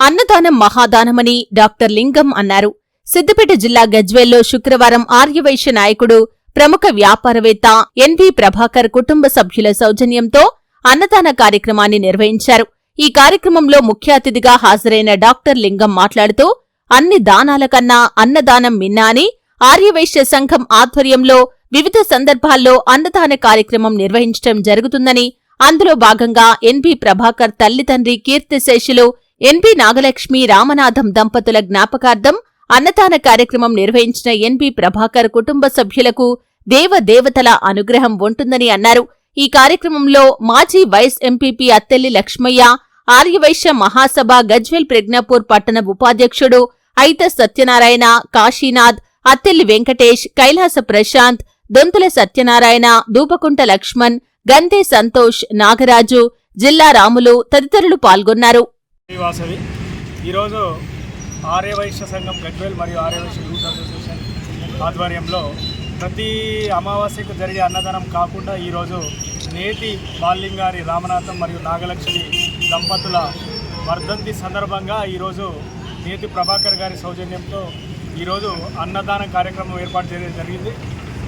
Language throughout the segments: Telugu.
అన్నదానం మహాదానమని డాక్టర్ లింగం అన్నారు. సిద్దిపేట జిల్లా గజ్వేల్లో శుక్రవారం ఆర్యవైశ్య నాయకుడు ప్రముఖ వ్యాపారవేత్త ఎన్వి ప్రభాకర్ కుటుంబ సభ్యుల సౌజన్యంతో అన్నదాన కార్యక్రమాన్ని నిర్వహించారు. ఈ కార్యక్రమంలో ముఖ్య అతిథిగా హాజరైన డాక్టర్ లింగం మాట్లాడుతూ అన్ని దానాల కన్నా అన్నదానం మిన్నా అని ఆర్యవైశ్య సంఘం ఆధ్వర్యంలో వివిధ సందర్భాల్లో అన్నదాన కార్యక్రమం నిర్వహించడం జరుగుతుందని అందులో భాగంగా ఎన్బి ప్రభాకర్ తల్లిదండ్రి కీర్తిశేషులు ఎన్బి నాగలక్ష్మి రామనాథం దంపతుల జ్ఞాపకార్థం అన్నదాన కార్యక్రమం నిర్వహించిన ఎన్బి ప్రభాకర్ కుటుంబ సభ్యులకు దేవ దేవతల అనుగ్రహం ఉంటుందని అన్నారు. ఈ కార్యక్రమంలో మాజీ వైస్ ఎంపీపీ అత్తెల్లి లక్ష్మయ్య ఆర్యవైశ్య మహాసభ గజ్వెల్ ప్రజ్ఞాపూర్ పట్టణ ఉపాధ్యక్షుడు ఐత సత్యనారాయణ కాశీనాథ్ అత్తెల్లి వెంకటేష్ కైలాస ప్రశాంత్ దొంతుల సత్యనారాయణ దూపకుంట లక్ష్మణ్ గంతే సంతోష్ నాగరాజు జిల్లా రాములు తదితరులు పాల్గొన్నారు. శ్రీవాసవి ఈరోజు ఆర్యవైశ్య సంఘం గడ్వేల్ మరియు ఆర్యవైశ్య యూత్ అసోసియేషన్ ఆధ్వర్యంలో ప్రతి అమావాస్యకు జరిగే అన్నదానం కాకుండా ఈరోజు నేతి బాల్లింగారి రామనాథం మరియు నాగలక్ష్మి దంపతుల వర్ధంతి సందర్భంగా ఈరోజు నేతి ప్రభాకర్ గారి సౌజన్యంతో ఈరోజు అన్నదాన కార్యక్రమం ఏర్పాటు చేయడం జరిగింది.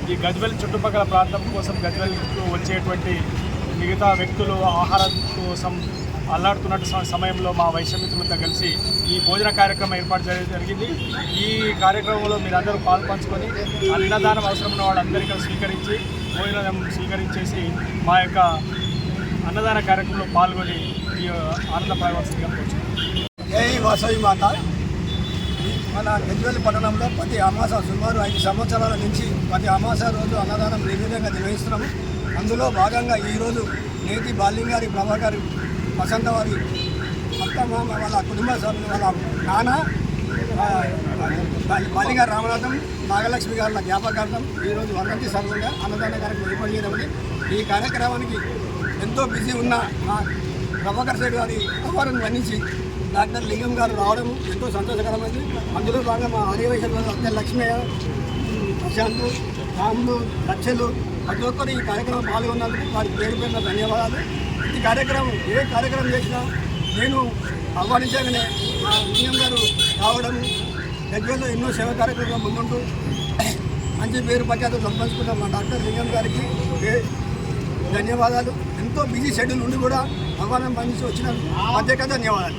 ఈ గజ్వెల్ చుట్టుపక్కల ప్రాంతం కోసం గజ్వెల్కు వచ్చేటువంటి మిగతా వ్యక్తులు ఆహారం కోసం అల్లాడుతున్నట్టు సమయంలో మా వైశ్యమిత్రులతో కలిసి ఈ భోజన కార్యక్రమం ఏర్పాటు చేయడం జరిగింది. ఈ కార్యక్రమంలో మీరందరూ పాల్పంచుకొని అన్నదానం అవసరం ఉన్న వాళ్ళందరికీ స్వీకరించి భోజనం స్వీకరించేసి మా యొక్క అన్నదాన కార్యక్రమంలో పాల్గొని ఈ ఆనందపడవలసిందిగా కోరుచున్నాను జై వాసవి మాత. మన గజ్వేల్ పట్టణంలో ప్రతి అమాస సుమారు ఐదు సంవత్సరాల నుంచి ప్రతి అమాస రోజు అన్నదానం నిర్విధంగా నిర్వహిస్తున్నాము? అందులో భాగంగా ఈరోజు నేతి బాల్యంగారి ప్రభాకర్ వసంత వారి అత్తమ్మ వాళ్ళ కుటుంబ సభ్యులు వాళ్ళ నాన్న ఆ, రామనాథం నాగలక్ష్మి గారి జ్ఞాపకార్థం ఈరోజు వర్ధంతి సందర్భంగా అన్నదాన కార్యక్రమం ఏర్పాటు చేయడం ఈ కార్యక్రమానికి ఎంతో బిజీ ఉన్న మా ప్రభాకర్ రెడ్డి గారి ఆహ్వానం వర్ణించి డాక్టర్ లింగం గారు రావడం ఎంతో సంతోషకరమైంది. అందులో భాగంగా మా ఆర్యవైశ్య అత్య లక్ష్మయ్య ప్రశాంత్ రాములు లక్షలు ప్రతి ఒక్కరు ఈ కార్యక్రమం పాల్గొన్నందుకు వారికి పేరు పేరున ధన్యవాదాలు. ఈ కార్యక్రమం ఏ కార్యక్రమం చేసినా నేను ఆహ్వానించగానే మా లింగం గారు రావడం గజ్వేల్లో ఎన్నో సేవా కార్యక్రమాలు ముందుంటూ మంచి పేరు ప్రఖ్యాతులు సంపాదించుకున్న మా డాక్టర్ లింగం గారికి ఏ- ధన్యవాదాలు. ఎంతో బిజీ షెడ్యూల్ ఉండి కూడా ఆహ్వానం పంపించి వచ్చిన ప్రత్యేక ధన్యవాదాలు.